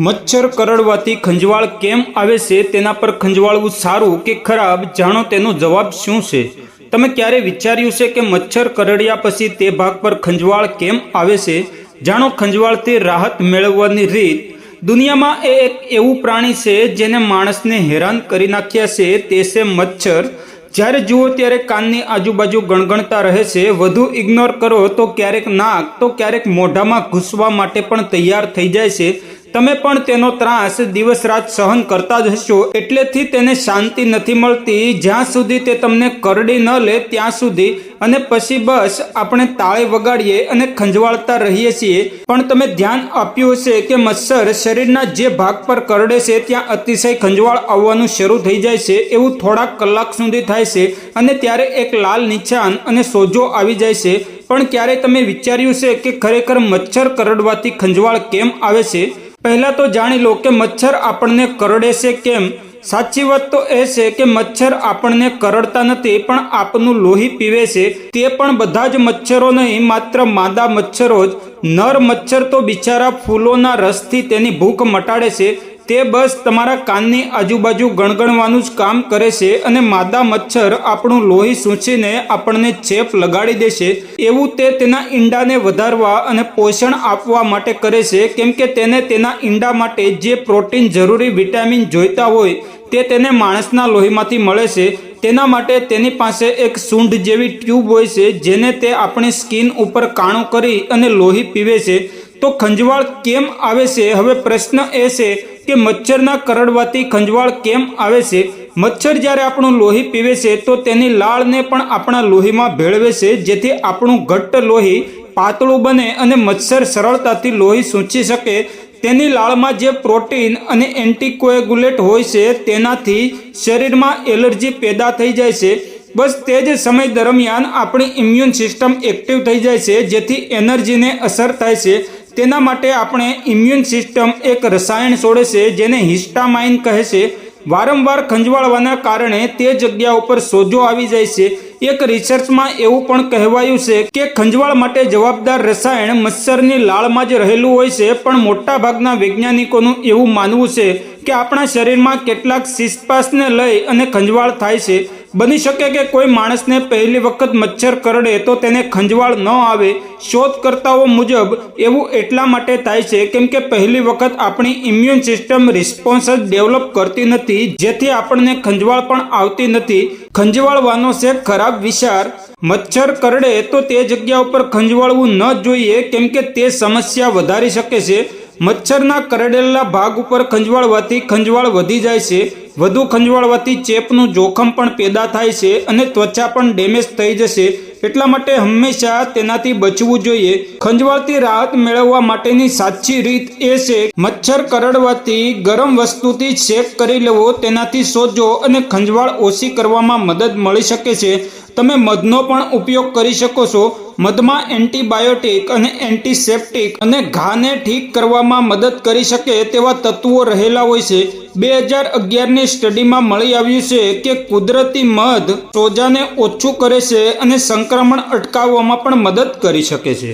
મચ્છર કરડવાથી ખંજવાળ કેમ આવે છે, તેના પર ખંજવાળવું સારું કે ખરાબ, જાણો તેનો જવાબ શું છે? તમે ક્યારે વિચાર્યું છે કે મચ્છર કરડ્યા પછી તે ભાગ પર ખંજવાળ કેમ આવે છે? જાણો ખંજવાળથી રાહત મેળવવાની રીત. દુનિયામાં એ એક એવું પ્રાણી છે જેને માણસને હેરાન કરી નાખ્યા છે, તે છે મચ્છર. જ્યારે જુઓ ત્યારે કાનની આજુબાજુ ગણગણતા રહે છે, વધુ ઇગ્નોર કરો તો ક્યારેક નાક, તો ક્યારેક મોઢામાં ઘૂસવા માટે પણ તૈયાર થઈ જાય છે. તમે પણ તેનો ત્રાસ દિવસ રાત સહન કરતા જ હશો. એટલેથી તેને શાંતિ નથી મળતી. જ્યાં સુધી તે તમને કરડી ન લે, ત્યાં સુધી. અને પછી બસ આપણે તાળે વગાડીએ અને ખંજવાળતા રહીએ છીએ. પણ તમે ધ્યાન આપ્યું હશે કે મચ્છર શરીરના જે ભાગ પર કરડે છે, ત્યાં અતિશય ખંજવાળ આવવાનું શરૂ થઈ જાય છે. એવું થોડાક કલાક સુધી થાય છે અને ત્યારે એક લાલ નિશાન અને સોજો આવી જાય છે. પણ ક્યારે તમે વિચાર્યું છે કે ખરેખર મચ્છર કરડવાથી ખંજવાળ કેમ આવે છે? પહેલાં તો જાણી લો કે મચ્છર આપણને કરડે છે કેમ? સાચી વાત તો એ છે કે મચ્છર આપણને કરડતા નથી, પણ આપનું લોહી પીવે છે. તે પણ બધા જ મચ્છરો નહીં, માત્ર માદા મચ્છરો જ. નર મચ્છર તો બિચારા ફૂલોના રસથી તેની ભૂખ મટાડે છે. તે બસ તમારા કાનની આજુબાજુ ગણગણવાનું જ કામ કરે છે અને માદા મચ્છર આપણું લોહી સૂંચીને આપણને ચેપ લગાડી દેશે એવું તે તેના ઈંડાને વધારવા અને પોષણ આપવા માટે કરે છે. કેમ કે તેને તેના ઈંડા માટે જે પ્રોટીન જરૂરી વિટામિન જોઈતા હોય, તે તેને માણસના લોહીમાંથી મળે છે. તેના માટે તેની પાસે એક સૂંઢ જેવી ટ્યુબ હોય છે, જેને તે આપણી સ્કિન ઉપર કાણું કરી અને લોહી પીવે છે. તો ખંજવાળ કેમ આવે છે? હવે પ્રશ્ન એ છે કે મચ્છરના કરડવાથી ખંજવાળ કેમ આવે છે? મચ્છર જ્યારે આપણું લોહી પીવે છે, તો તેની લાળને પણ આપણા લોહીમાં ભેળવે છે, જેથી આપણું ઘટ્ટ લોહી પાતળું બને અને મચ્છર સરળતાથી લોહી સૂંચી શકે. તેની લાળમાં જે પ્રોટીન અને એન્ટીકોએગ્યુલેટ હોય છે, તેનાથી શરીરમાં એલર્જી પેદા થઈ જાય છે. બસ તે જ સમય દરમિયાન આપણી ઇમ્યુન સિસ્ટમ એક્ટિવ થઈ જાય છે, જેથી એનર્જીને અસર થાય છે. તેના માટે આપણે ઇમ્યુન સિસ્ટમ એક રસાયણ છોડે છે, જેને હિસ્ટામાઇન કહે છે. વારંવાર ખંજવાળવાના કારણે તે જગ્યા ઉપર સોજો આવી જાય છે. એક રિસર્ચમાં એવું પણ કહેવાયું છે કે ખંજવાળ માટે જવાબદાર રસાયણ મચ્છરની લાળમાં જ રહેલું હોય છે, પણ મોટાભાગના વૈજ્ઞાનિકોનું એવું માનવું છે કે આપણા શરીરમાં કેટલાક સિસ્પાસને લઈ અને ખંજવાળ થાય છે. બની શકે કે કોઈ માણસને પહેલી વખત મચ્છર કરડે તો તેને ખંજવાળ ન આવે, શોધકર્તાઓ મુજબ એવું એટલા માટે થાય છે કેમ કે પહેલી વખત આપણી ઇમ્યુન સિસ્ટમ રિસ્પોન્સ જ ડેવલપ કરતી નથી, જેથી આપણને ખંજવાળ પણ આવતી નથી. ખંજવાળવાનો છે, ખરાબ વિચાર. મચ્છર કરડે તો તે જગ્યા ઉપર ખંજવાળવું ન જોઈએ, કેમ કે તે સમસ્યા વધારી શકે છે. મચ્છરના કરડેલા ભાગ ઉપર ખંજવાળવાથી ખંજવાળ વધી જાય છે. વધુ ખંજવાળવાથી ચેપનું જોખમ પણ પેદા થાય છે અને ત્વચા પણ ડેમેજ થઈ જશે. એટલા માટે હંમેશા તેનાથી બચવું જોઈએ. ખંજવાળથી રાહત મેળવવા માટેની સાચી રીત એ છે, મચ્છર કરડવાથી ગરમ વસ્તુથી શેક કરી લેવો, તેનાથી સોજો અને ખંજવાળ ઓછી કરવામાં મદદ મળી શકે છે. તમે મધનો પણ ઉપયોગ કરી શકો છો. મધમાં એન્ટીબાયોટિક અને એન્ટીસેપ્ટિક અને ઘાને ઠીક કરવામાં મદદ કરી શકે તેવા તત્વો રહેલા હોય છે. બે હજાર અગિયારની સ્ટડીમાં મળી આવ્યું છે કે કુદરતી મધ સોજાને ઓછું કરે છે અને સંક્રમણ અટકાવવામાં પણ મદદ કરી શકે છે.